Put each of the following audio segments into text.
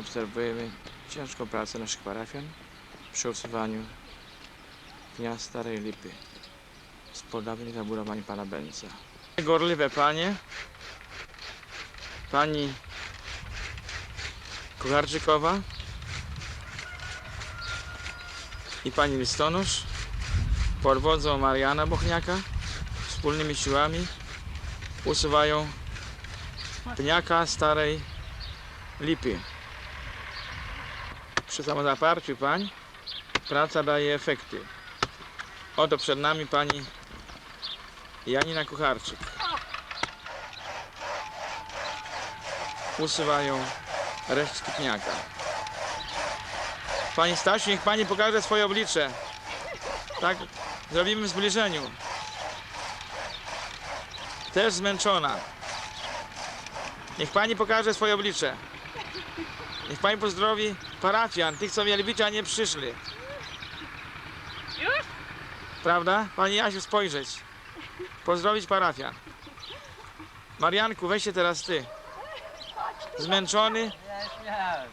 obserwujemy ciężką pracę naszych parafian przy usuwaniu pnia Starej Lipy z podawnych zabudowań pana Benza. Gorliwe panie, pani Kucharczykowa i pani listonosz pod wodzą Mariana Bochniaka wspólnymi siłami usuwają pniaka starej lipy. Przy samozaparciu pań praca daje efekty. Oto przed nami pani Janina Kucharczyk. Usuwają resztki pniaka. Pani Stasiu, niech pani pokaże swoje oblicze. Tak, zrobimy w zbliżeniu. Też zmęczona. Niech pani pokaże swoje oblicze. Niech pani pozdrowi parafian, tych co mieli być, a nie przyszli. Już? Prawda? Pani Jasiu, spojrzeć. Pozdrowić parafian. Marianku, weź się teraz ty. Zmęczony,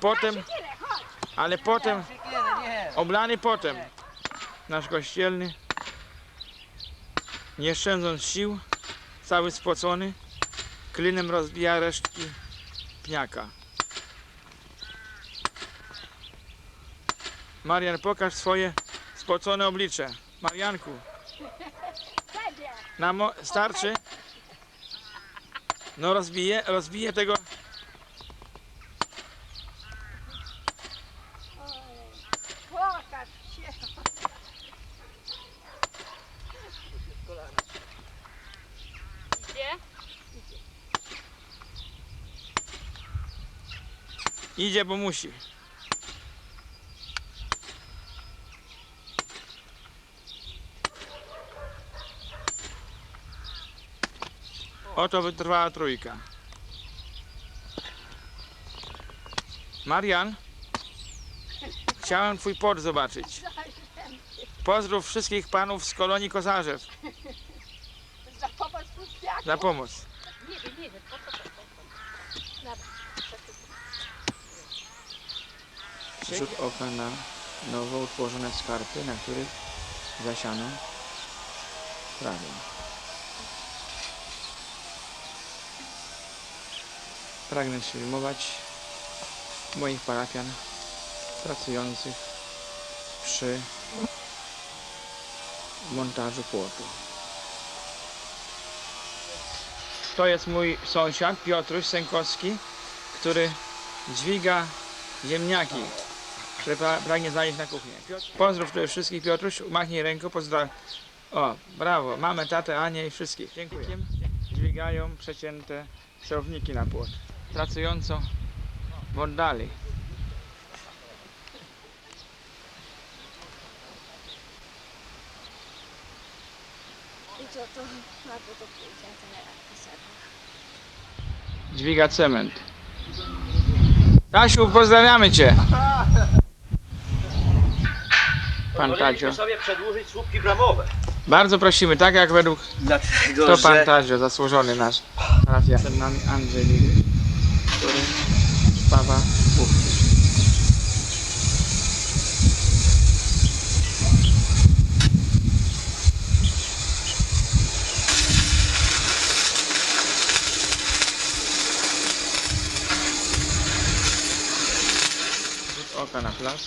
potem, ale potem, oblany potem. Nasz kościelny, nie szczędząc sił, cały spocony, klinem rozbija resztki pniaka. Marian, pokaż swoje spocone oblicze. Marianku, na mo- starczy? No rozbije, rozbije tego. Pokaż się. Gdzie? Idzie, bo musi. Oto wytrwała trójka. Marian, chciałem twój port zobaczyć. Pozdrów wszystkich panów z kolonii Kozarzew Za pomoc za pomoc. Nie wiem, nie wiem. Rzut oka na nowo utworzone skarpy, na których zasiano trawę. Pragnę sfilmować moich parafian pracujących przy montażu płotu. To jest mój sąsiad Piotruś Sękowski, który dźwiga ziemniaki które pra- pragnie zanieść na kuchnię. Piotr, pozdrów tutaj wszystkich, Piotruś, machnij ręką, pozdrawiam. O, brawo, mamy tatę, Anię i wszystkich. Dziękuję. Dźwigają przecięte celowniki na płot. Pracująco w oddali. I co to? Albo to pójdzie, to nie Dźwiga cement. Tasiu, pozdrawiamy Cię. Pan Tadzio. Sobie przedłużyć słupki bramowe. Bardzo prosimy, tak jak według Dlatego, To pan że Tadzio, zasłużony nasz parafian. Przed nami Andrzej który spawa. Rzut oka na plac,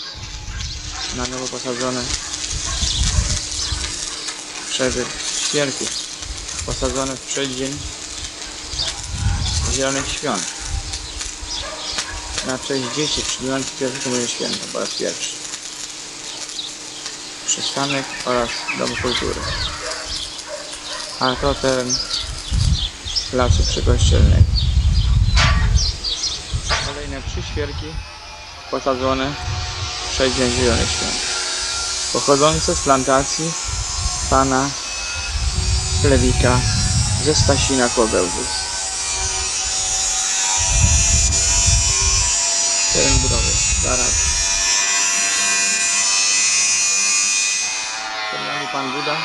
na nowo posadzone krzewy świerków posadzone w przeddzień Zielonych Świąt. Na cześć dzieci przyjmujących pierwsze komunię święto po raz pierwszy. Przystanek oraz Dom Kultury. A to teren placu przykościelnego. Kolejne trzy świerki posadzone w przeddzień Zielonych Świąt. Pochodzące z plantacji pana Plewika ze Stasina Kowełdys. Teren budowy, zaraz. Pan Buda.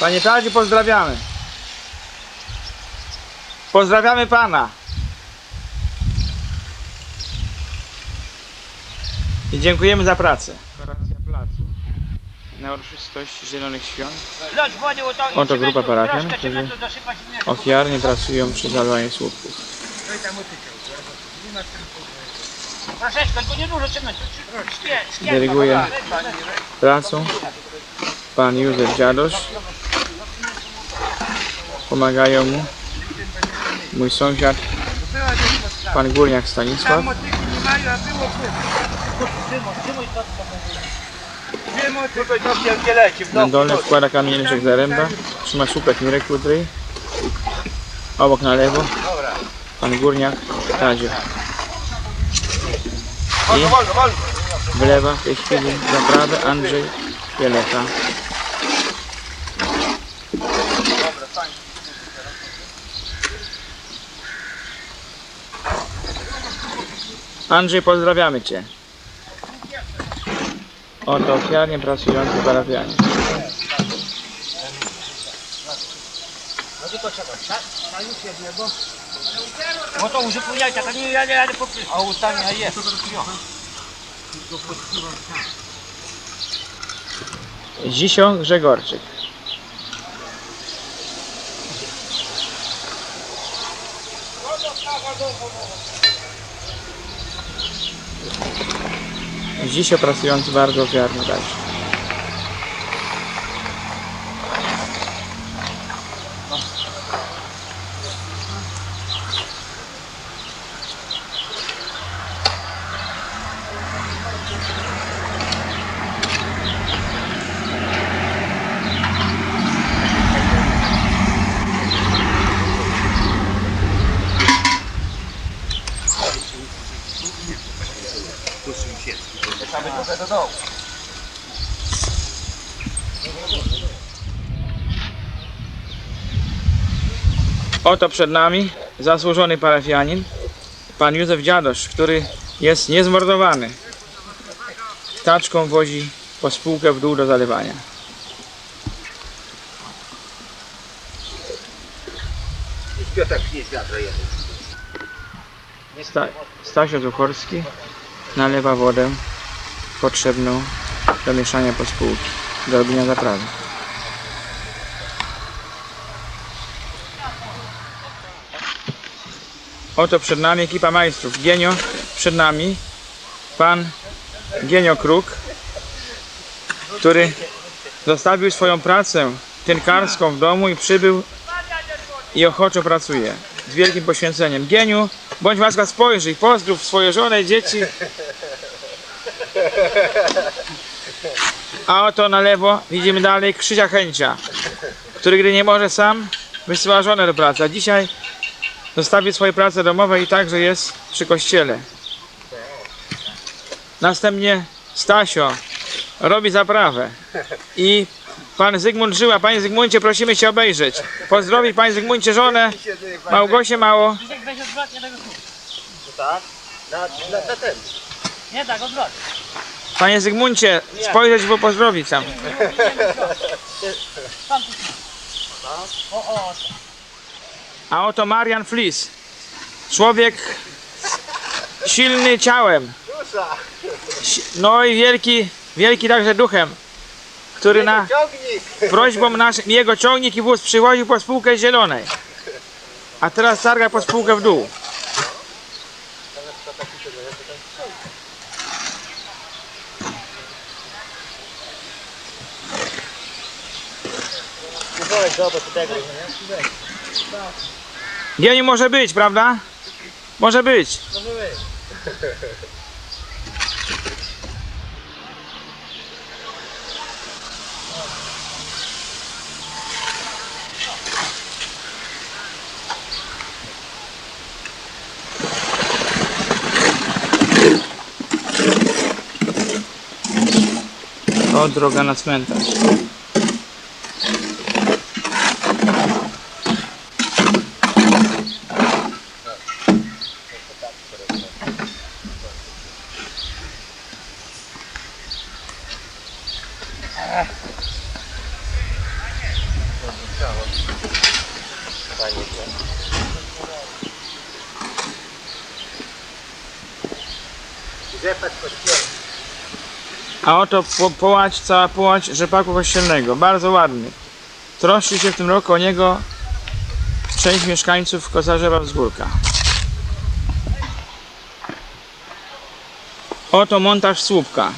Panie Tadziu, pozdrawiamy. Pozdrawiamy Pana. I dziękujemy za pracę. Na uroczystość Zielonych Świąt Oto grupa parafian, którzy ofiarnie pracują przy zalewaniu słupków. Cementu. Dyryguje pracą pan Józef Dziadosz. Pomagają mu mój sąsiad, pan Górniak Stanisław. Nogi. dole wkłada kamieniczek zaręba, trzyma słupek Mirek Kudry. Obok na lewo pan Górniak Tadzie. Wolno. Wlewa w tej chwili zaprawę Andrzej Pieleta. Andrzej, pozdrawiamy Cię. Oto ofiarnie pracujący parafianie. No to uzupełniajcie, tak nie jadę, jadę po A ustami, a jest. Zisio Grzegorczyk. Zisio pracujący bardzo ofiarnie także. Czekamy trochę do dołu. Oto przed nami zasłużony parafianin, pan Józef Dziadosz, który jest niezmordowany. Taczką wozi po spółkę w dół do zalewania. Piotrek nie z wiatra jest. Sta Stasio Zuchorski nalewa wodę potrzebną do mieszania pospółki, do robienia zaprawy. Oto przed nami ekipa majstrów. Gienio przed nami, pan Gienio Kruk, który zostawił swoją pracę tynkarską w domu i przybył i ochoczo pracuje. Z wielkim poświęceniem. Gieniu, bądź łaska spojrzyj, pozdrów swoje żonę, dzieci. A oto na lewo widzimy dalej Krzysia Chęcia, który gdy nie może sam, wysyła żonę do pracy. A dzisiaj zostawił swoje prace domowe i także jest przy kościele. Następnie Stasio robi zaprawę i pan Zygmunt Żyła. Panie Zygmuncie, prosimy Cię obejrzeć. Pozdrowi Panie Zygmuncie żonę, Małgosię Mało. Weź odwrotnie tego. Tak? Na, na, na ten. Nie tak, odwrotnie. Panie Zygmuncie, spojrzeć, bo pozdrowić o, A oto Marian Flis. Człowiek silny ciałem. No i wielki, wielki także duchem, który na prośbą naszym, jego ciągnik i wóz przywoził po spółkę zielonej. A teraz targa po spółkę w dół. Gdzie nie może być, prawda? Może być. O, droga na cmentarz. A oto po, połać, cała połać rzepaku kościelnego. Bardzo ładny. Troszczy się w tym roku o niego część mieszkańców Kozarzewa Wzgórka. Oto montaż słupka.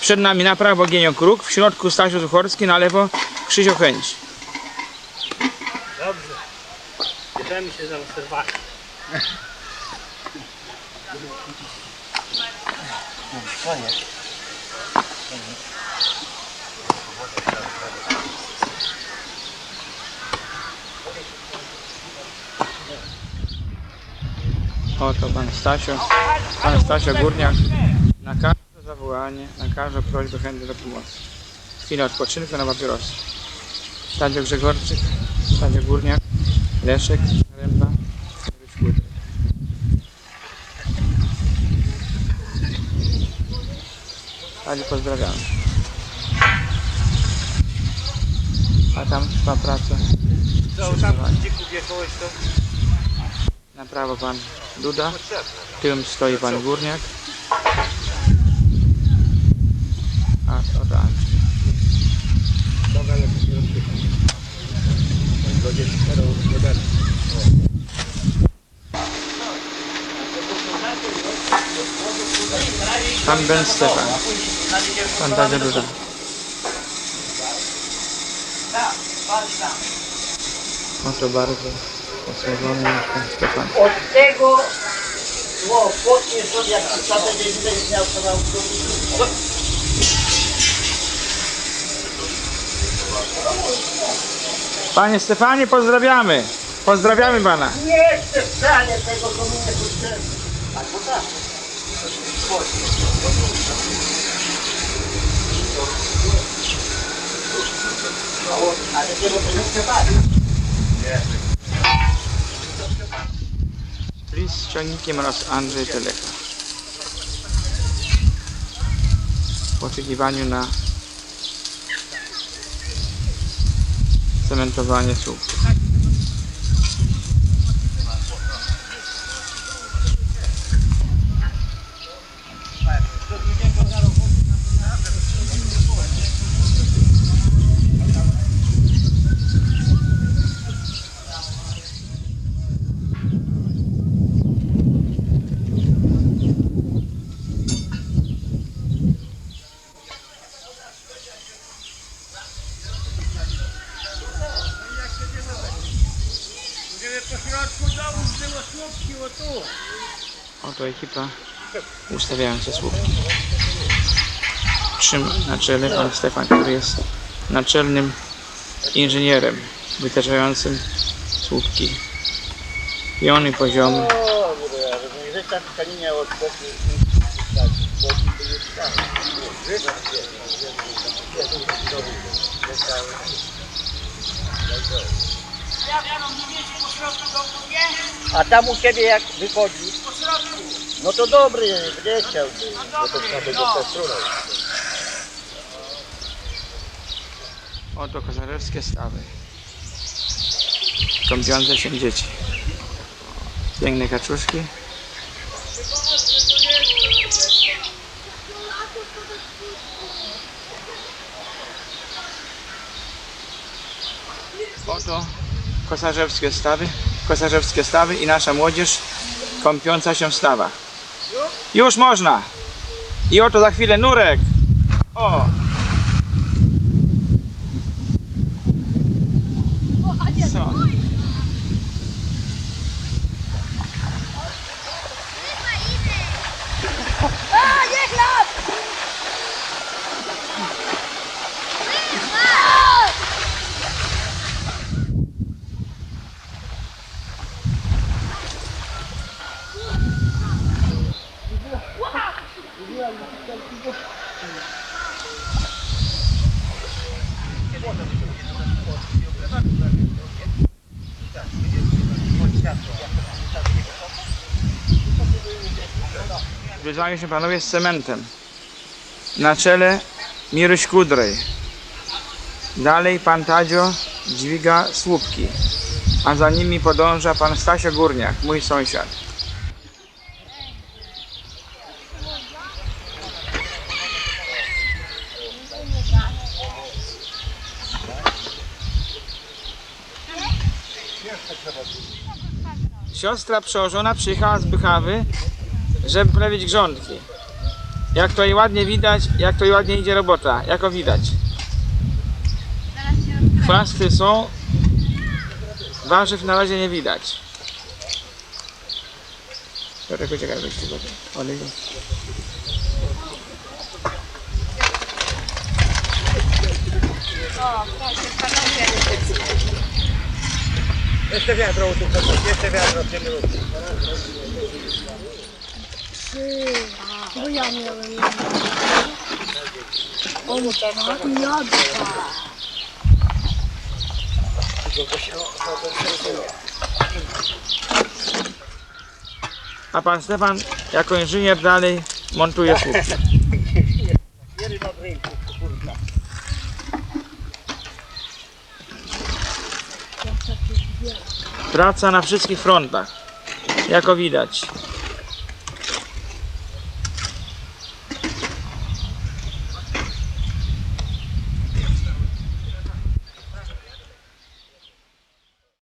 Przed nami na prawo Gienio Kruk, w środku Stasiu Zuchorski, na lewo Krzysio Chęć. Dobrze. Bierzemy się za obserwację. Koniec. Oto pan Stasio, pan Stasio Górniak. Na każde zawołanie, na każdą prośbę chętny do pomocy. Chwila odpoczynku na papierosy. Stadio Grzegorczyk, Stadio Górniak, Leszek, Ręba, Kłódek. Stadio pozdrawiamy. A tam trwa praca. Co tam gdzie wjechałeś to? Na prawo pan Duda, tyłem stoi pan Górniak. A to będę. Pan Ben Stefan. Pan Tadzio Duda. Oto bardzo osłabiony nasz pan Stefan. Od tego no, potnie sobie jak ta będzie źle miał to na Panie Stefanie, pozdrawiamy. Pozdrawiamy pana. Nie chcę wcale tego, co mi nie potrzebne. Albo tak. Ale tego to nie chcę bawić. Lis z ciągnikiem oraz Andrzej Telecha. W oczekiwaniu na cementowanie słupów. Oto ekipa ustawiająca słupki. Czym na czele pan Stefan, który jest naczelnym inżynierem wytaczającym słupki. Piony poziomy. A tam u ciebie jak wychodzi? No to dobry. No to trzeba będzie przestrunąć. Oto kozarzewskie stawy. Kąpiące się dzieci. Piękne kaczuszki. Oto kosarzewskie stawy, kosarzewskie stawy i nasza młodzież kąpiąca się w stawach. Już można! I oto za chwilę nurek! O! Zderzają się panowie z cementem. Na czele Miruś Kudrej. Dalej pan Tadzio dźwiga słupki, a za nimi podąża pan Stasio Górniak, mój sąsiad. Siostra przełożona przyjechała z Bychawy żeby poprawić grządki. Jak to jej ładnie widać, jak to jej ładnie idzie robota, jako widać. Chwasty są, warzyw na razie nie widać. Piotrek, uciekaj, weź go. Olej. Jeszcze wiadro uciekł, jeszcze wiadro przemyłki. Bo ja miałem. A pan Stefan jako inżynier dalej montuje słupki. Praca na wszystkich frontach, jako widać.